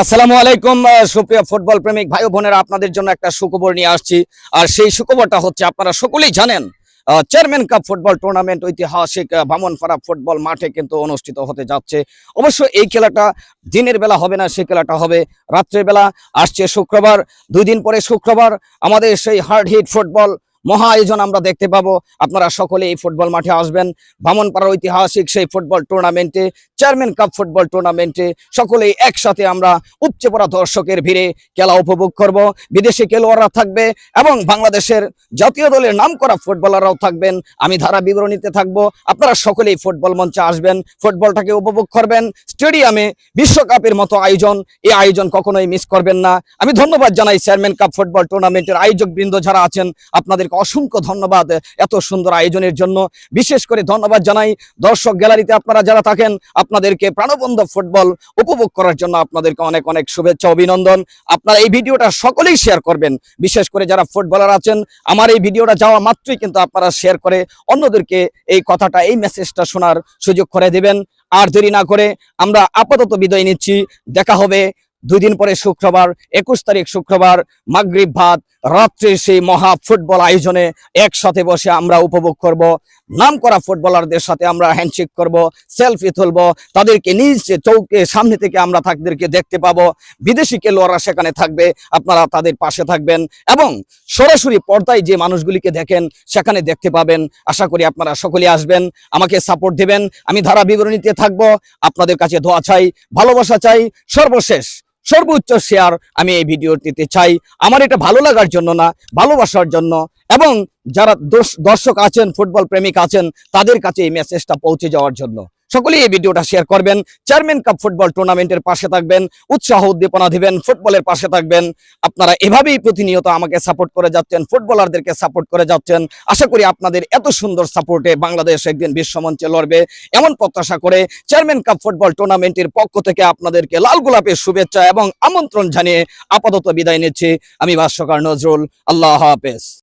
আসসালামু আলাইকুম সুপ্রিয় ফুটবল প্রেমিক ভাই বোনেরা, আপনাদের জন্য একটা সুখবর নিয়ে আসছি। আর সেই সুখবরটা হচ্ছে, আপনারা সকলেই জানেন চেয়ারম্যান কাপ ফুটবল টুর্নামেন্ট ঐতিহাসিক বামনপাড়া ফুটবল মাঠে কিন্তু অনুষ্ঠিত হতে যাচ্ছে। অবশ্য এই খেলাটা দিনের বেলা হবে না সেই খেলাটা হবে রাত্রের বেলা। আসছে শুক্রবার, দুই দিন পরে শুক্রবার, আমাদের সেই হার্ড হিট ফুটবল মহা আয়োজন আমরা দেখতে পাবো। আপনারা সকলে এই ফুটবল মাঠে আসবেন। বামনপাড়ার ঐতিহাসিক সেই ফুটবল টুর্নামেন্টে চেয়ারম্যান কাপ ফুটবল টুর্নামেন্টে সকলেই একসাথে আমরা উপচে পড়া দর্শকের ভিড়ে খেলা উপভোগ করব। বিদেশি খেলোয়াড়রা থাকবে এবং বাংলাদেশের জাতীয় দলের নাম করা ফুটবলাররাও থাকবেন। আমি ধারা বিবরণীতে থাকব। আপনারা সকলেই ফুটবল মঞ্চে আসবেন ফুটবলটাকে উপভোগ করবেন। স্টেডিয়ামে বিশ্বকাপের মতো আয়োজন, এই আয়োজন কখনোই মিস করবেন না। আমি ধন্যবাদ জানাই চেয়ারম্যান কাপ ফুটবল টুর্নামেন্টের আয়োজক বৃন্দ যারা আছেন আপনাদেরকে অসংখ্য ধন্যবাদ এত সুন্দর আয়োজনের জন্য। বিশেষ করে ধন্যবাদ জানাই দর্শক গ্যালারিতে আপনারা যারা থাকেন, আপনাদেরকে প্রাণবন্ধ ফুটবল উপভোগ করার জন্য আপনাদেরকে অনেক অনেক শুভেচ্ছা, অভিনন্দন। আপনারা এই ভিডিওটা সকলেই শেয়ার করবেন। বিশেষ করে যারা ফুটবলার আছেন, আমার এই ভিডিওটা যাওয়া মাত্রই কিন্তু আপনারা শেয়ার করে অন্যদেরকে এই কথাটা, এই মেসেজটা শোনার সুযোগ করে দেবেন। আর দেরি না করে আমরা আপাতত বিদায় নিচ্ছি। দেখা হবে দুই দিন পরে শুক্রবার, একুশ তারিখ শুক্রবার মাগরিব ভাত, রাত্রে সেই মহা ফুটবল আয়োজনে একসাথে বসে আমরা উপভোগ করব। নাম করা ফুটবলারদের সাথে আমরা হ্যান্ডশেক করব সেলফি তুলব, তাদেরকে নিজ চৌকে সামনে থেকে আমরা তাদেরকে দেখতে পাবো। বিদেশি খেলোয়াড়রা সেখানে থাকবে, আপনারা তাদের পাশে থাকবেন এবং সরাসরি পর্দায় যে মানুষগুলিকে দেখেন সেখানে দেখতে পাবেন। আশা করি আপনারা সকলে আসবেন, আমাকে সাপোর্ট দেবেন। আমি ধারা বিবরণীতে থাকব, আপনাদের কাছে দোয়া চাই, ভালোবাসা চাই। সর্বশেষ সর্বোচ্চ শেয়ার আমি এই ভিডিও দিতে চাই। আমার এটা ভালো লাগার জন্য না, ভালোবাসার জন্য। এবং যারা দর্শ- দর্শক আছেন ফুটবল প্রেমিক আছেন, তাদের কাছে এই মেসেজটা পৌঁছে যাওয়ার জন্য। সকলেই এই ভিডিওটা শেয়ার করবেন। চেয়ারম্যান কাপ ফুটবল টুর্নামেন্টের পাশে থাকবেন। উৎসাহ উদ্দীপনা দিবেন ফুটবলের পাশে থাকবেন। আপনারা এভাবেই প্রতিনিয়ত আমাকে সাপোর্ট করে যাচ্ছেন ফুটবলারদেরকে সাপোর্ট করে যাচ্ছেন। আশা করি আপনাদের এত সুন্দর সাপোর্টে বাংলাদেশ একদিন বিশ্বমঞ্চে লড়বে। এমন প্রত্যাশা করে চেয়ারম্যান কাপ ফুটবল টুর্নামেন্টের পক্ষ থেকে আপনাদেরকে লাল গোলাপের শুভেচ্ছা এবং আমন্ত্রণ জানিয়ে আপাতত বিদায় নিচ্ছি। আমি ভাষ্যকার নজরুল, আল্লাহ হাফেজ।